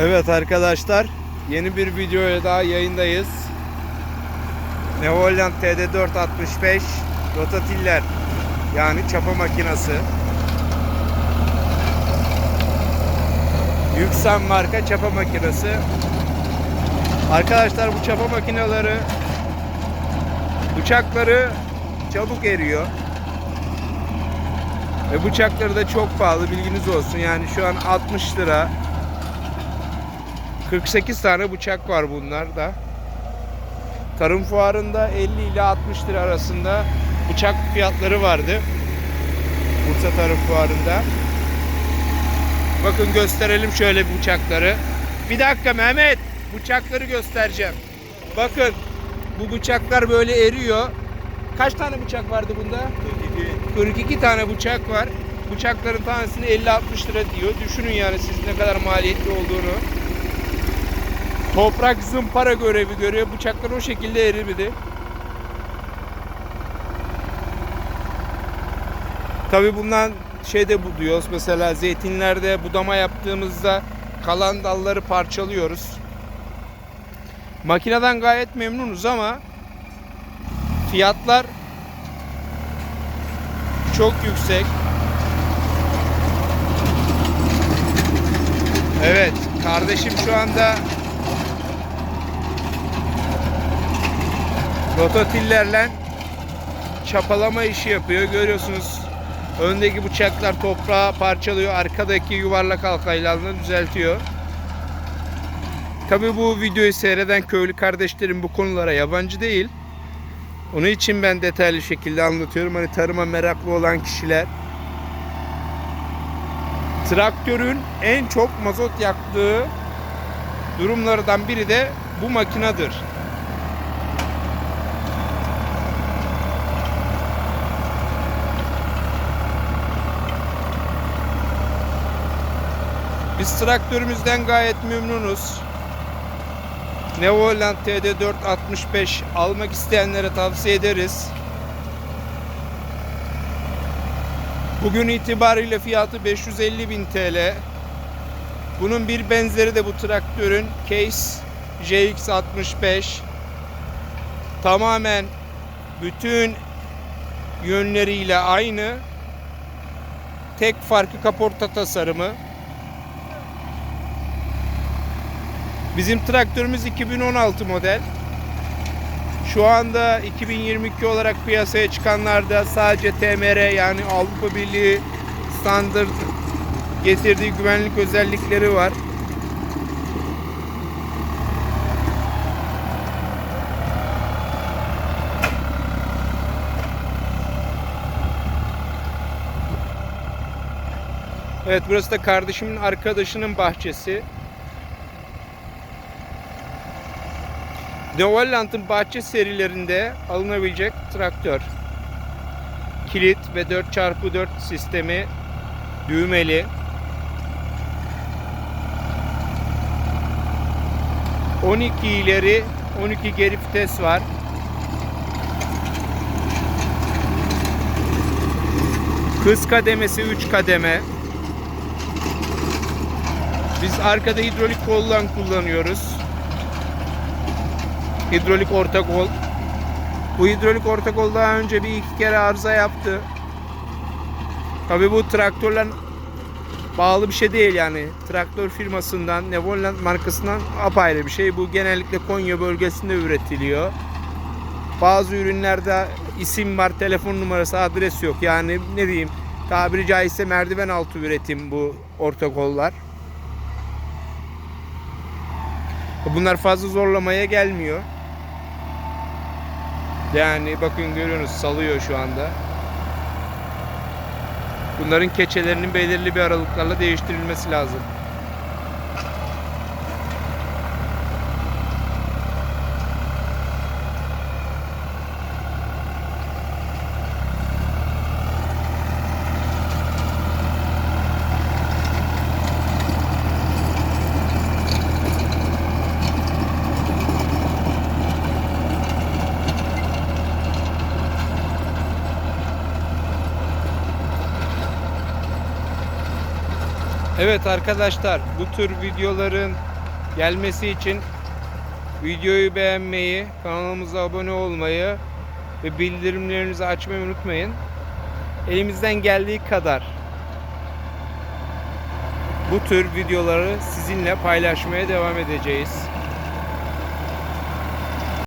Evet arkadaşlar yeni bir videoya daha yayındayız. Neoland TD465 rotatiller yani çapa makinası. Yüksel marka çapa makinesi. Arkadaşlar bu çapa makineleri bıçakları çabuk eriyor. Ve bıçakları da çok pahalı bilginiz olsun. Yani şu an 60 lira 48 tane bıçak var bunlarda. Tarım fuarında 50 ile 60 lira arasında bıçak fiyatları vardı. Bursa Tarım Fuarı'nda. Bakın gösterelim şöyle bıçakları. Bir dakika Mehmet. Bıçakları göstereceğim. Bakın bu bıçaklar böyle eriyor. Kaç tane bıçak vardı bunda? 42. 42 tane bıçak var. Bıçakların tanesini 50-60 lira diyor. Düşünün yani siz ne kadar maliyetli olduğunu. Toprak zımpara görevi görüyor. Bıçaklar o şekilde erimedi. Tabi bundan şey de buluyoruz. Mesela zeytinlerde budama yaptığımızda kalan dalları parçalıyoruz. Makineden gayet memnunuz ama fiyatlar çok yüksek. Evet, kardeşim şu anda rototillerle çapalama işi yapıyor. Görüyorsunuz öndeki bıçaklar toprağı parçalıyor. Arkadaki yuvarlak halkayla düzeltiyor. Tabi bu videoyu seyreden köylü kardeşlerim bu konulara yabancı değil. Onun için ben detaylı şekilde anlatıyorum. Hani tarıma meraklı olan kişiler traktörün en çok mazot yaktığı durumlardan biri de bu makinedir. Biz traktörümüzden gayet memnunuz. Neoland TD465 almak isteyenlere tavsiye ederiz. Bugün itibariyle fiyatı 550 bin TL. Bunun bir benzeri de bu traktörün Case JX65. Tamamen bütün yönleriyle aynı. Tek farkı kaporta tasarımı. Bizim traktörümüz 2016 model. Şu anda 2022 olarak piyasaya çıkanlarda sadece TMR yani Avrupa Birliği standart getirdiği güvenlik özellikleri var. Evet burası da kardeşimin arkadaşının bahçesi. Neoland'ın bahçe serilerinde alınabilecek traktör. Kilit ve 4x4 sistemi düğmeli. ...12 ileri, 12 geri vites var. Hız kademesi 3 kademe. Biz arkada hidrolik kollan kullanıyoruz hidrolik orta kol. Bu hidrolik orta kol daha önce bir iki kere arıza yaptı. Tabi bu traktörle bağlı bir şey değil yani. Traktör firmasından, Nevoland markasından apayrı bir şey. Bu genellikle Konya bölgesinde üretiliyor. Bazı ürünlerde isim var, telefon numarası, adres yok. Yani ne diyeyim, tabiri caizse merdiven altı üretim bu orta kollar. Bunlar fazla zorlamaya gelmiyor. Yani bakın görüyorsunuz salıyor şu anda. Bunların keçelerinin belirli bir aralıklarla değiştirilmesi lazım. Evet arkadaşlar bu tür videoların gelmesi için videoyu beğenmeyi, kanalımıza abone olmayı ve bildirimlerinizi açmayı unutmayın. Elimizden geldiği kadar bu tür videoları sizinle paylaşmaya devam edeceğiz.